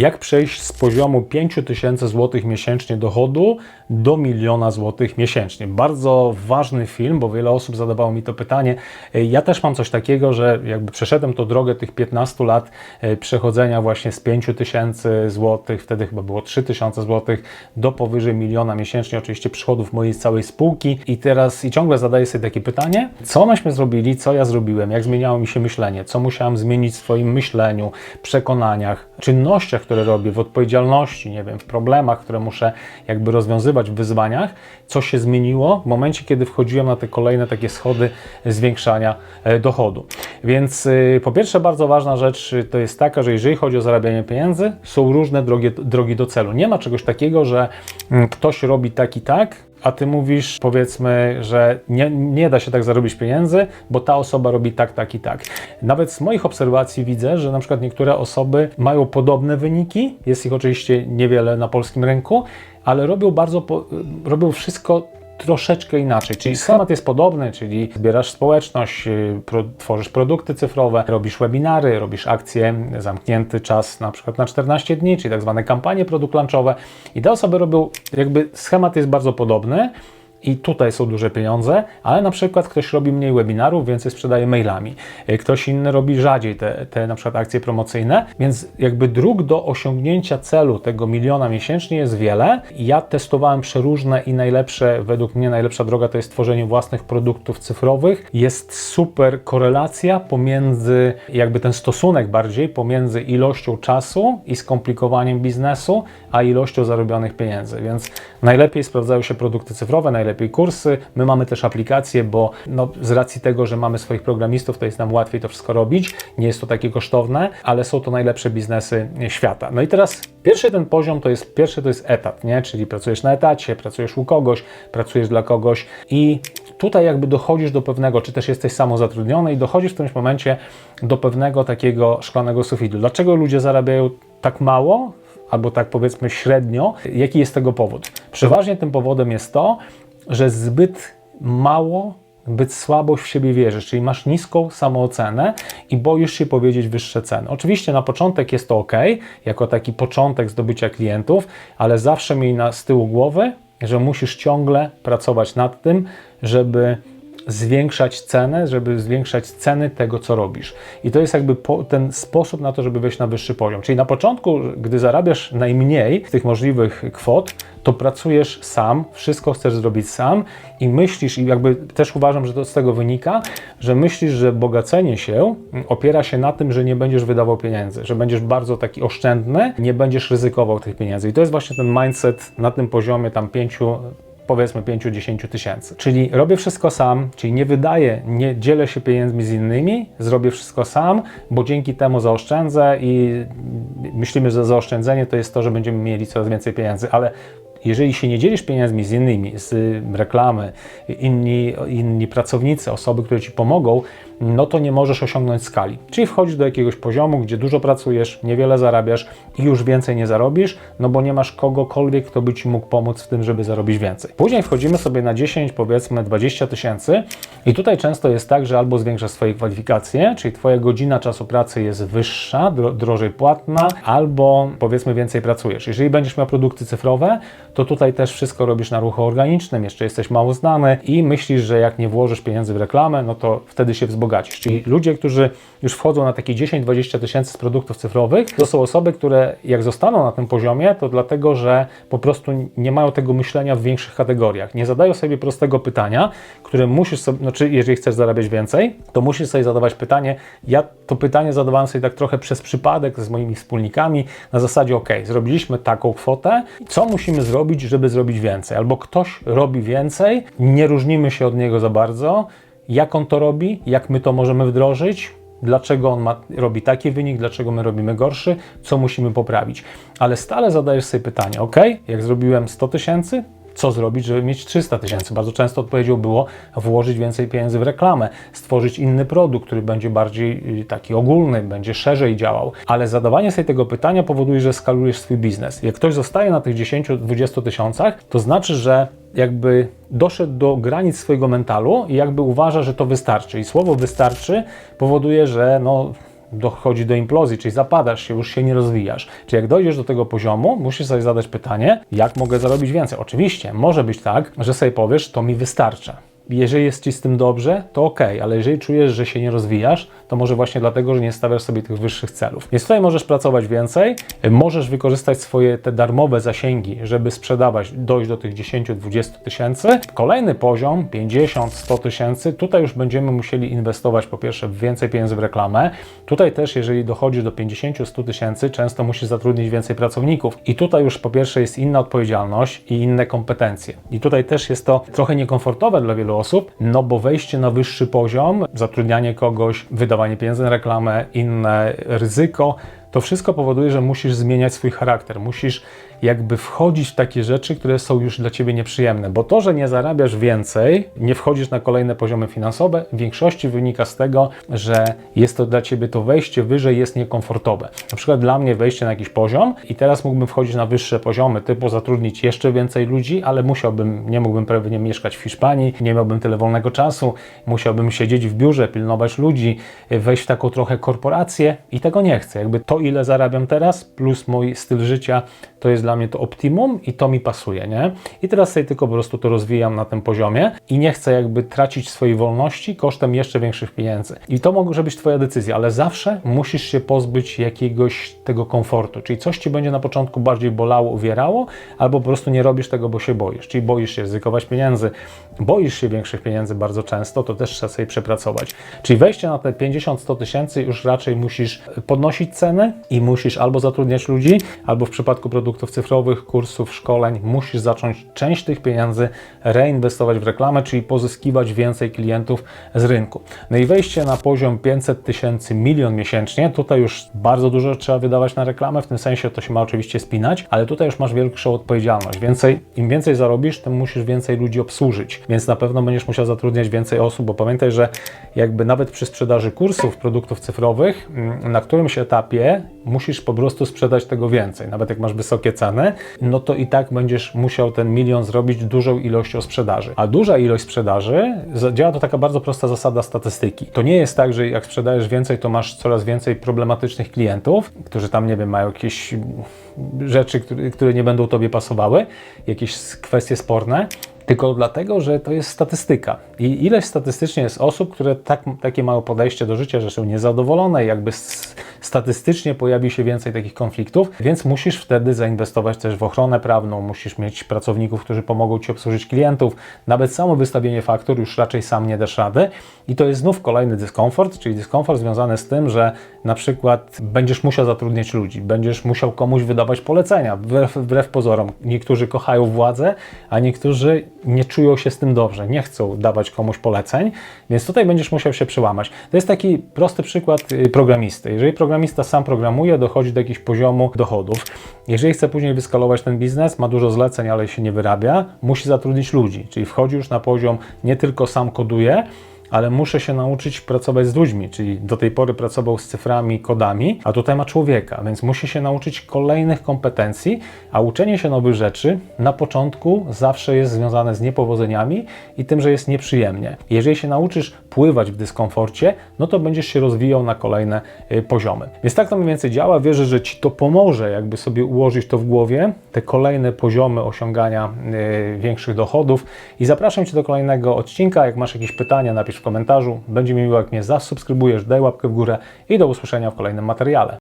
Jak przejść z poziomu 5000 zł miesięcznie dochodu do miliona złotych miesięcznie? Bardzo ważny film, bo wiele osób zadawało mi to pytanie. Ja też mam coś takiego, że jakby przeszedłem tą drogę tych 15 lat e, przechodzenia właśnie z 5000 zł, wtedy chyba było 3000 zł, do powyżej miliona miesięcznie, oczywiście przychodów mojej całej spółki. I teraz i ciągle zadaję sobie takie pytanie, co myśmy zrobili, co ja zrobiłem, jak zmieniało mi się myślenie, co musiałem zmienić w swoim myśleniu, przekonaniach, czynnościach, które robię, w odpowiedzialności, nie wiem, w problemach, które muszę jakby rozwiązywać w wyzwaniach, co się zmieniło w momencie, kiedy wchodziłem na te kolejne takie schody zwiększania e, dochodu. Więc y, po pierwsze bardzo ważna rzecz y, to jest taka, że jeżeli chodzi o zarabianie pieniędzy, są różne drogi, drogi do celu. Nie ma czegoś takiego, że mm, ktoś robi tak i tak, a ty mówisz, powiedzmy, że nie, nie da się tak zarobić pieniędzy, bo ta osoba robi tak, tak i tak. Nawet z moich obserwacji widzę, że na przykład niektóre osoby mają podobne wyniki, jest ich oczywiście niewiele na polskim rynku, ale robią bardzo, robią wszystko troszeczkę inaczej. Czyli schemat jest podobny, czyli zbierasz społeczność, yy, pro, tworzysz produkty cyfrowe, robisz webinary, robisz akcje, zamknięty czas na przykład na 14 dni, czyli tak zwane kampanie produkt lunchowe i te osoby robią, jakby schemat jest bardzo podobny, i tutaj są duże pieniądze, ale na przykład ktoś robi mniej webinarów, więcej sprzedaje mailami. E, Ktoś inny robi rzadziej te, te na przykład akcje promocyjne, więc jakby dróg do osiągnięcia celu tego miliona miesięcznie jest wiele. Ja testowałem przeróżne i najlepsze, według mnie najlepsza droga to jest tworzenie własnych produktów cyfrowych. Jest super korelacja pomiędzy, jakby ten stosunek bardziej pomiędzy ilością czasu i skomplikowaniem biznesu, a ilością zarobionych pieniędzy, więc najlepiej sprawdzają się produkty cyfrowe, najlepiej kursy. My mamy też aplikacje, bo no, z racji tego, że mamy swoich programistów, to jest nam łatwiej to wszystko robić. Nie jest to takie kosztowne, ale są to najlepsze biznesy świata. No i teraz pierwszy ten poziom to jest, pierwszy to jest etat, nie? Czyli pracujesz na etacie, pracujesz u kogoś, pracujesz dla kogoś i tutaj jakby dochodzisz do pewnego, czy też jesteś samozatrudniony i dochodzisz w którymś momencie do pewnego takiego szklanego sufitu. Dlaczego ludzie zarabiają tak mało albo tak powiedzmy średnio, jaki jest tego powód? Przeważnie tym powodem jest to, że zbyt mało, zbyt słabo w siebie wierzysz, czyli masz niską samoocenę i boisz się powiedzieć wyższe ceny. Oczywiście na początek jest to ok, jako taki początek zdobycia klientów, ale zawsze miej na z tyłu głowy, że musisz ciągle pracować nad tym, żeby zwiększać cenę, żeby zwiększać ceny tego, co robisz. I to jest jakby ten sposób na to, żeby wejść na wyższy poziom. Czyli na początku, gdy zarabiasz najmniej z tych możliwych kwot, to pracujesz sam, wszystko chcesz zrobić sam i myślisz, i jakby też uważam, że to z tego wynika, że myślisz, że bogacenie się opiera się na tym, że nie będziesz wydawał pieniędzy, że będziesz bardzo taki oszczędny, nie będziesz ryzykował tych pieniędzy. I to jest właśnie ten mindset na tym poziomie tam pięciu powiedzmy 5-10 tysięcy. Czyli robię wszystko sam, czyli nie wydaję, nie dzielę się pieniędzmi z innymi, zrobię wszystko sam, bo dzięki temu zaoszczędzę i myślimy, że zaoszczędzenie to jest to, że będziemy mieli coraz więcej pieniędzy, ale jeżeli się nie dzielisz pieniędzmi z innymi, z reklamy, inni, inni pracownicy, osoby, które ci pomogą, no to nie możesz osiągnąć skali. Czyli wchodzisz do jakiegoś poziomu, gdzie dużo pracujesz, niewiele zarabiasz i już więcej nie zarobisz, no bo nie masz kogokolwiek, kto by ci mógł pomóc w tym, żeby zarobić więcej. Później wchodzimy sobie na 10, powiedzmy 20 tysięcy i tutaj często jest tak, że albo zwiększasz swoje kwalifikacje, czyli twoja godzina czasu pracy jest wyższa, dro drożej płatna, albo powiedzmy więcej pracujesz. Jeżeli będziesz miał produkty cyfrowe, to tutaj też wszystko robisz na ruchu organicznym, jeszcze jesteś mało znany i myślisz, że jak nie włożysz pieniędzy w reklamę, no to wtedy się wzbogacisz. Czyli ludzie, którzy już wchodzą na takie 10-20 tysięcy z produktów cyfrowych, to są osoby, które jak zostaną na tym poziomie, to dlatego, że po prostu nie mają tego myślenia w większych kategoriach. Nie zadają sobie prostego pytania, które musisz sobie, znaczy jeżeli chcesz zarabiać więcej, to musisz sobie zadawać pytanie. Ja to pytanie zadawałem sobie tak trochę przez przypadek z moimi wspólnikami na zasadzie, ok, zrobiliśmy taką kwotę, co musimy zrobić, żeby zrobić więcej? Albo ktoś robi więcej, nie różnimy się od niego za bardzo, jak on to robi, jak my to możemy wdrożyć, dlaczego on ma, robi taki wynik, dlaczego my robimy gorszy, co musimy poprawić. Ale stale zadajesz sobie pytanie, ok, jak zrobiłem 100 tysięcy, co zrobić, żeby mieć 300 tysięcy. Bardzo często odpowiedzią było włożyć więcej pieniędzy w reklamę, stworzyć inny produkt, który będzie bardziej y, taki ogólny, będzie szerzej działał. Ale zadawanie sobie tego pytania powoduje, że skalujesz swój biznes. Jak ktoś zostaje na tych 10-20 tysiącach, to znaczy, że jakby doszedł do granic swojego mentalu i jakby uważa, że to wystarczy. I słowo wystarczy powoduje, że no dochodzi do implozji, czyli zapadasz się, już się nie rozwijasz. Czyli jak dojdziesz do tego poziomu, musisz sobie zadać pytanie, jak mogę zarobić więcej. Oczywiście, może być tak, że sobie powiesz, to mi wystarcza. Jeżeli jest ci z tym dobrze, to ok, ale jeżeli czujesz, że się nie rozwijasz, to może właśnie dlatego, że nie stawiasz sobie tych wyższych celów. Więc tutaj możesz pracować więcej, możesz wykorzystać swoje te darmowe zasięgi, żeby sprzedawać, dojść do tych 10-20 tysięcy. Kolejny poziom, 50-100 tysięcy, tutaj już będziemy musieli inwestować po pierwsze więcej pieniędzy w reklamę. Tutaj też, jeżeli dochodzi do 50-100 tysięcy, często musisz zatrudnić więcej pracowników. I tutaj już po pierwsze jest inna odpowiedzialność i inne kompetencje. I tutaj też jest to trochę niekomfortowe dla wielu osób, no bo wejście na wyższy poziom, zatrudnianie kogoś, wydawanie pieniędzy na reklamę, inne ryzyko, to wszystko powoduje, że musisz zmieniać swój charakter, musisz jakby wchodzić w takie rzeczy, które są już dla ciebie nieprzyjemne, bo to, że nie zarabiasz więcej, nie wchodzisz na kolejne poziomy finansowe, w większości wynika z tego, że jest to dla ciebie to wejście wyżej jest niekomfortowe. Na przykład dla mnie wejście na jakiś poziom i teraz mógłbym wchodzić na wyższe poziomy, typu zatrudnić jeszcze więcej ludzi, ale musiałbym, nie mógłbym pewnie mieszkać w Hiszpanii, nie miałbym tyle wolnego czasu, musiałbym siedzieć w biurze, pilnować ludzi, wejść w taką trochę korporację i tego nie chcę. Jakby to, ile zarabiam teraz, plus mój styl życia, to jest dla mnie to optimum i to mi pasuje, nie? I teraz sobie tylko po prostu to rozwijam na tym poziomie i nie chcę jakby tracić swojej wolności kosztem jeszcze większych pieniędzy. I to może być Twoja decyzja, ale zawsze musisz się pozbyć jakiegoś tego komfortu, czyli coś Ci będzie na początku bardziej bolało, uwierało, albo po prostu nie robisz tego, bo się boisz, czyli boisz się ryzykować pieniędzy, boisz się większych pieniędzy bardzo często, to też trzeba sobie przepracować. Czyli wejście na te 50-100 tysięcy już raczej musisz podnosić ceny i musisz albo zatrudniać ludzi, albo w przypadku produktów kursów, szkoleń, musisz zacząć część tych pieniędzy reinwestować w reklamę, czyli pozyskiwać więcej klientów z rynku. No i wejście na poziom 500 tysięcy, milion miesięcznie, tutaj już bardzo dużo trzeba wydawać na reklamę, w tym sensie to się ma oczywiście spinać, ale tutaj już masz większą odpowiedzialność. Więcej, Im więcej zarobisz, tym musisz więcej ludzi obsłużyć, więc na pewno będziesz musiał zatrudniać więcej osób, bo pamiętaj, że jakby nawet przy sprzedaży kursów, produktów cyfrowych, mm, na którymś etapie musisz po prostu sprzedać tego więcej. Nawet jak masz wysokie ceny, no to i tak będziesz musiał ten milion zrobić dużą ilością sprzedaży. A duża ilość sprzedaży, działa to taka bardzo prosta zasada statystyki. To nie jest tak, że jak sprzedajesz więcej, to masz coraz więcej problematycznych klientów, którzy tam, nie wiem, mają jakieś rzeczy, które, nie będą tobie pasowały, jakieś kwestie sporne, tylko dlatego, że to jest statystyka. I ileś statystycznie jest osób, które tak, takie mają podejście do życia, że są niezadowolone, jakby statystycznie pojawi się więcej takich konfliktów, więc musisz wtedy zainwestować też w ochronę prawną, musisz mieć pracowników, którzy pomogą Ci obsłużyć klientów, nawet samo wystawienie faktur już raczej sam nie dasz rady i to jest znów kolejny dyskomfort, czyli dyskomfort związany z tym, że na przykład będziesz musiał zatrudniać ludzi, będziesz musiał komuś wydawać polecenia, wbrew, wbrew pozorom. Niektórzy kochają władzę, a niektórzy nie czują się z tym dobrze, nie chcą dawać komuś poleceń, więc tutaj będziesz musiał się przełamać. To jest taki prosty przykład y, programisty. Jeżeli programista sam programuje, dochodzi do jakiegoś poziomu dochodów. Jeżeli chce później wyskalować ten biznes, ma dużo zleceń, ale się nie wyrabia, musi zatrudnić ludzi, czyli wchodzi już na poziom nie tylko sam koduje, ale muszę się nauczyć pracować z ludźmi, czyli do tej pory pracował z cyframi, kodami, a tutaj ma człowieka, więc musi się nauczyć kolejnych kompetencji, a uczenie się nowych rzeczy na początku zawsze jest związane z niepowodzeniami i tym, że jest nieprzyjemnie. Jeżeli się nauczysz pływać w dyskomforcie, no to będziesz się rozwijał na kolejne y, poziomy. Więc tak to mniej więcej działa. Wierzę, że Ci to pomoże, jakby sobie ułożyć to w głowie, te kolejne poziomy osiągania y, większych dochodów i zapraszam Cię do kolejnego odcinka. Jak masz jakieś pytania, w komentarzu. Będzie mi miło, jak mnie zasubskrybujesz, daj łapkę w górę i do usłyszenia w kolejnym materiale.